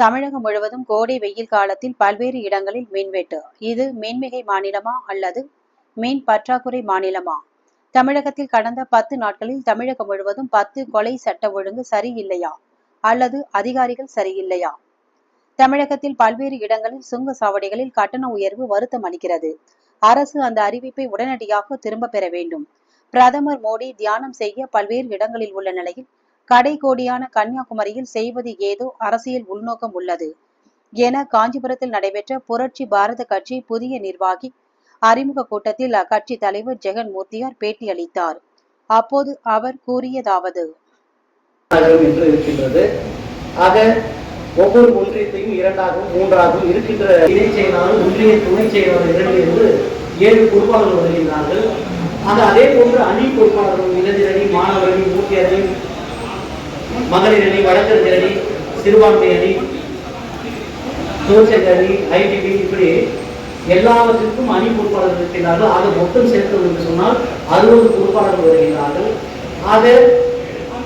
தமிழகம் முழுவதும் கோடை வெயில் காலத்தில் பல்வேறு இடங்களில் மின்வெட்டு. இது மின்மிகை மாநிலமா அல்லது மின் பற்றாக்குறை மாநிலமா? தமிழகத்தில் கடந்த பத்து நாட்களில் தமிழகம் முழுவதும் பத்து கொலை சட்ட ஒழுங்கு சரியில்லையா? அல்லது அதிகாரிகள் சரியில்லையா? தமிழகத்தில் பல்வேறு இடங்களில் சுங்க சாவடிகளில் கட்டண உயர்வு வருத்தம் அளிக்கிறது. அரசு அந்த அறிவிப்பை உடனடியாக திரும்ப பெற வேண்டும். பிரதமர் மோடி தியானம் செய்ய பல்வேறு இடங்களில் உள்ள நிலையில் கடைகோடியான கன்னியாகுமரியில் செய்வது ஏதோ அரசியல் உள்நோக்கம் உள்ளது என காஞ்சிபுரத்தில் நடைபெற்ற புரட்சி பாரத கட்சி புதிய நிர்வாகி அறிமுக கூட்டத்தில் அக்கட்சி தலைவர் ஜெகன் மூர்த்தியார் பேட்டியளித்தார் அப்போது அவர் கூறியதாவது. ஒவ்வொரு ஒன்றியத்தையும் இரண்டாகவும் மூன்றாகவும் இருக்கின்ற இணை செயலாளர் ஒன்றிய துணை செயலாளர் இரண்டிலிருந்து ஏழு பொறுப்பாளர்கள் வருகின்றார்கள். ஆக அதே போன்று அணி பொறுப்பாளர்கள் இளைஞரணி அணி மாணவர் மகளிர் அணி வழக்கறிஞர் அணி சிறுபான்மை அணி சோசியல் அணி ஐடிபி இப்படி எல்லாவற்றிற்கும் அணி பொறுப்பாளர்கள் இருக்கிறார்கள். ஆக மொத்தம் சேர்த்தது என்று சொன்னால் அறுபது பொறுப்பாளர்கள் வருகின்றார்கள். ஆக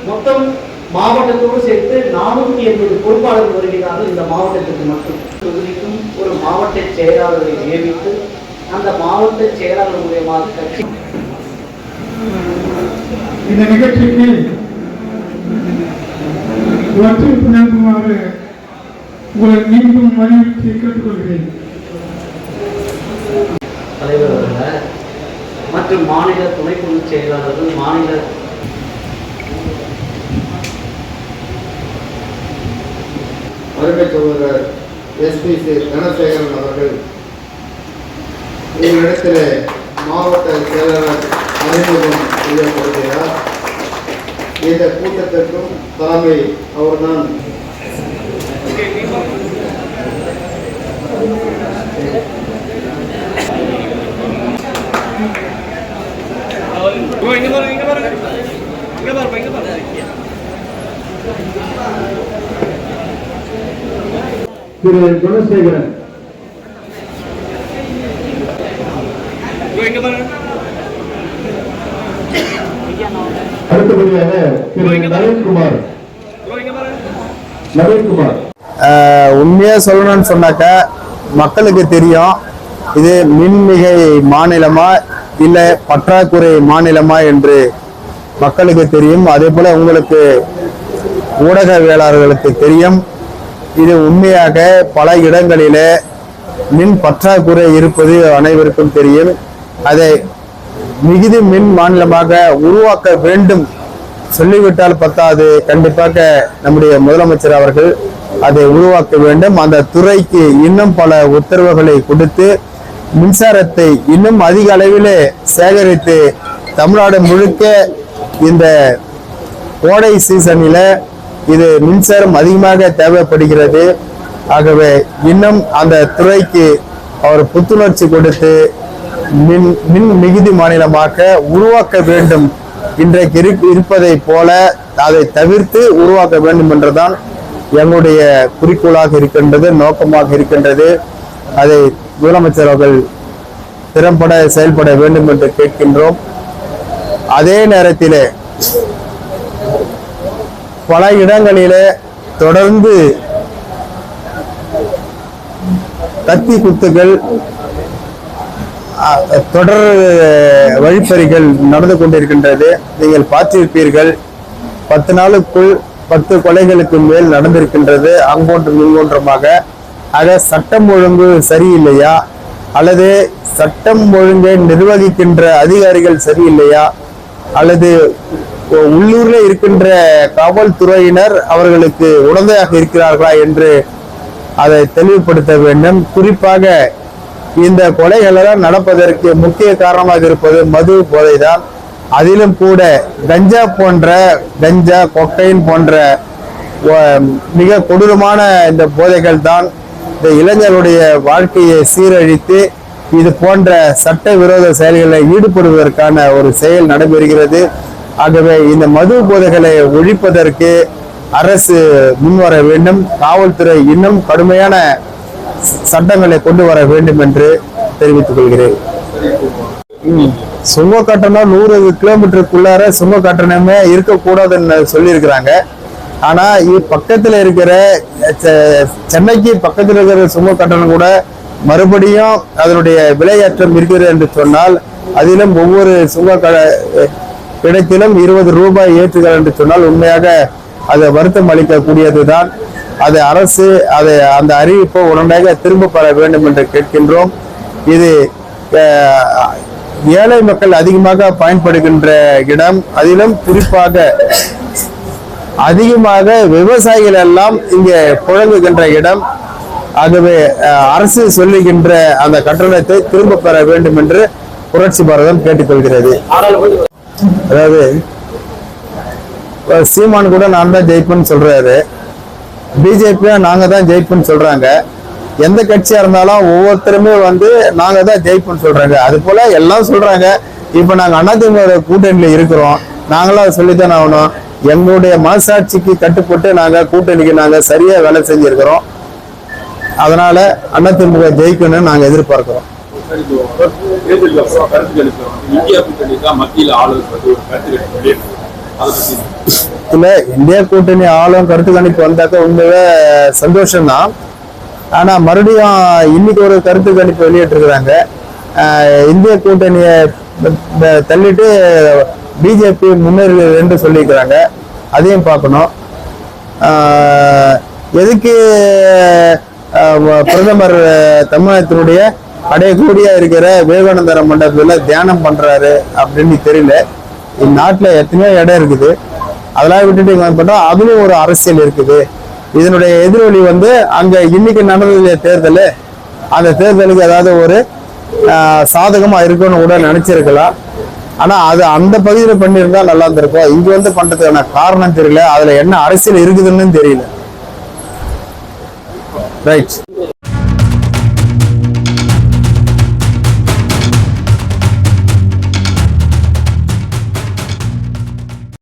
மொத்தம் மாவட்டத்தோடு சேர்த்து நானூற்றி எண்பது பொறுப்பாளர்கள் வருகிறார்கள் இந்த மாவட்டத்துக்கு மட்டும். தொகுதிக்கும் ஒரு மாவட்ட செயலாளரை நியமித்து அந்த மாவட்ட செயலாளர் மூலியமாக கட்சி இந்த நிகழ்ச்சிக்கு ஒத்துழைப்பு நல்குமாறு உங்களை மீண்டும் வலியுறுத்தி கேட்டுக்கொள்கிறேன். தலைவர் அவர்கள் மற்றும் மாநில துணைக்குழு செயலாளர்கள் மாநில அருமை சகோதரர் எஸ்பி சி தனசேகரன் அவர்கள் இவ்விடத்தில் மாவட்ட செயலாளர் அறிமுகம் செய்யப்படுகிறார். இந்த கூட்டத்திற்கும் தலைமை அவர்தான். திரு குணசேகரன். அடுத்தபடியாக திரு நவீன்குமார் நவீன்குமார் உண்மையா சொல்லணும்னு சொன்னாக்கா மக்களுக்கு தெரியும் இது மின்மிகை மாநிலமா இல்ல பற்றாக்குறை மாநிலமா என்று மக்களுக்கு தெரியும். அதே போல உங்களுக்கு ஊடகவியலாளர்களுக்கு தெரியும். இது உண்மையாக பல இடங்களிலே மின் பற்றாக்குறை இருப்பது அனைவருக்கும் தெரியும். அதை மிகுதி மின் மாநிலமாக உருவாக்க வேண்டும். சொல்லிவிட்டால் பத்தாது. கண்டிப்பாக நம்முடைய முதலமைச்சர் அவர்கள் அதை உருவாக்க வேண்டும். அந்த துறைக்கு இன்னும் பல உத்தரவுகளை கொடுத்து மின்சாரத்தை இன்னும் அதிக அளவிலே சேகரித்து தமிழ்நாடு முழுக்க இந்த கோடை சீசனில் இது மின்சாரம் அதிகமாக தேவைப்படுகிறது. ஆகவே இன்னும் அந்த துறைக்கு அவர் புத்துணர்ச்சி கொடுத்து மின் மின் மிகுதி மாநிலமாக உருவாக்க வேண்டும். இன்றைக்கு இரு- இருப்பதைப் போல அதை தவிர்த்து உருவாக்க வேண்டும் என்றுதான் எங்களுடைய குறிக்கோளாக இருக்கின்றது நோக்கமாக இருக்கின்றது. அதை முதலமைச்சர் அவர்கள் திறம்பட செயல்பட வேண்டும் என்று கேட்கின்றோம். அதே நேரத்திலே பல இடங்களிலே தொடர்ந்து கத்தி குத்துகள் தொடர் வழிப்பறிகள் நடந்து கொண்டிருக்கின்றது. நீங்கள் பார்த்திருப்பீர்கள் பத்து நாளுக்குள் பத்து கொலைகளுக்கு மேல் நடந்திருக்கின்றது. அங்கொன்றும் இங்கொன்றுமாக. ஆக சட்டம் ஒழுங்கு சரியில்லையா? அல்லது சட்டம் ஒழுங்கை நிர்வகிக்கின்ற அதிகாரிகள் சரியில்லையா? அல்லது உள்ளூர்ல இருக்கின்ற காவல்துறையினர் அவர்களுக்கு உடந்தையாக இருக்கிறார்களா என்று அதை தெளிவுபடுத்த வேண்டும். குறிப்பாக இந்த கொலைகளெல்லாம் நடப்பதற்கு முக்கிய காரணமாக இருப்பது மது போதைதான். அதிலும் கூட கஞ்சா போன்ற கஞ்சா கொக்கைன் போன்ற மிக கொடூரமான இந்த போதைகள் தான் இந்த இளைஞருடைய வாழ்க்கையை சீரழித்து இது போன்ற சட்ட விரோத செயல்களில் ஈடுபடுவதற்கான ஒரு செயல் நடைபெறுகிறது. ஆகவே இந்த மது போதைகளை ஒழிப்பதற்கு அரசு முன்வர வேண்டும். காவல்துறை இன்னும் கடுமையான சட்டங்களை கொண்டு வர வேண்டும் என்று தெரிவித்துக் கொள்கிறேன். சுங்க கட்டணம் நூறு கிலோமீட்டருக்குள்ளார சுங்க கட்டணமே இருக்கக்கூடாதுன்னு சொல்லியிருக்கிறாங்க. ஆனால் பக்கத்தில் இருக்கிற செ- சென்னைக்கு பக்கத்தில் இருக்கிற சுங்க கட்டணம் கூட மறுபடியும் அதனுடைய விலையேற்றம் இருக்கிறது என்று சொன்னால் அதிலும் ஒவ்வொரு சுங்க க- இடத்திலும் இருபது ரூபாய் ஏற்றுகள் என்று சொன்னால் உண்மையாக அது வருத்தம் அளிக்கக்கூடியது தான் அது அரசு அதை அந்த அறிவிப்பை உடனடியாக திரும்ப பெற வேண்டும் என்று கேட்கின்றோம். இது ஏழை மக்கள் அதிகமாக பயன்படுகின்ற இடம். அதிலும் குறிப்பாக அதிகமாக விவசாயிகள் எல்லாம் இங்கே புழங்குகின்ற இடம். ஆகவே அஹ், அரசு சொல்லுகின்ற அந்த கட்டணத்தை திரும்ப பெற வேண்டும் என்று புரட்சி பாரதம் கேட்டுக்கொள்கிறது. அதாவது சீமான் கூட நான் தான் ஜெயிப்பேன்னு சொல்றாரு. பிஜேபியும் நாங்க தான் ஜெயிப்போம்னு சொல்றாங்க. எந்த கட்சியா இருந்தாலும் ஒவ்வொருத்தருமே வந்து நாங்க தான் ஜெயிப்போம்னு சொல்றாங்க. அது போல எல்லாம் சொல்றாங்க. இப்ப நாங்க அதிமுக கூட்டணியில இருக்கிறோம். நாங்களும் அதை சொல்லித்தானே ஆகணும். எங்களுடைய மனசாட்சிக்கு கட்டுப்பட்டு நாங்க கூட்டணிக்கு நாங்க சரியா வேலை செஞ்சிருக்கிறோம். அதனால அதிமுக ஜெயிக்கணும்னு நாங்க எதிர்பார்க்கிறோம். தேர்தலுக்கு கருத்து மத்தியில் ஆளுநர் வந்து இந்திய இல்ல கூட்டணி ஆளும் கருத்து கணிப்பு வந்தாக்க உண்மையே சந்தோஷம்தான். ஆனா மறுபடியும் இன்னைக்கு ஒரு கருத்து கணிப்பு வெளியிட்டிருக்கிறாங்க. இந்திய கூட்டணியை தள்ளிட்டு பிஜேபி முன்னேறி என்று சொல்லியிருக்கிறாங்க. அதையும் பார்க்கணும். எதுக்கு பிரதமர் தமிழகத்தினுடைய அடையக்கூடியா இருக்கிற விவேகானந்தர மண்டபத்தில் தியானம் பண்றாரு அப்படின்னு தெரியல. இந்நாட்டில் எத்தனையோ இடம் இருக்குது. அதெல்லாம் விட்டுட்டு இங்க பார்த்தா ஒரு அரசியல் இருக்குது. இதனுடைய எதிரொலி வந்து அங்கே இன்னைக்கு நடந்தது தேர்தல். அந்த தேர்தலுக்கு ஏதாவது ஒரு சாதகமாக சாதகமா இருக்கும்னு கூட நினச்சிருக்கலாம். ஆனால் அது அந்த பகுதியில் பண்ணியிருந்தா நல்லா இருந்திருக்கும். இங்கே வந்து பண்ணுறதுக்கான காரணம் தெரியல. அதில் என்ன அரசியல் இருக்குதுன்னு தெரியல. ரைட்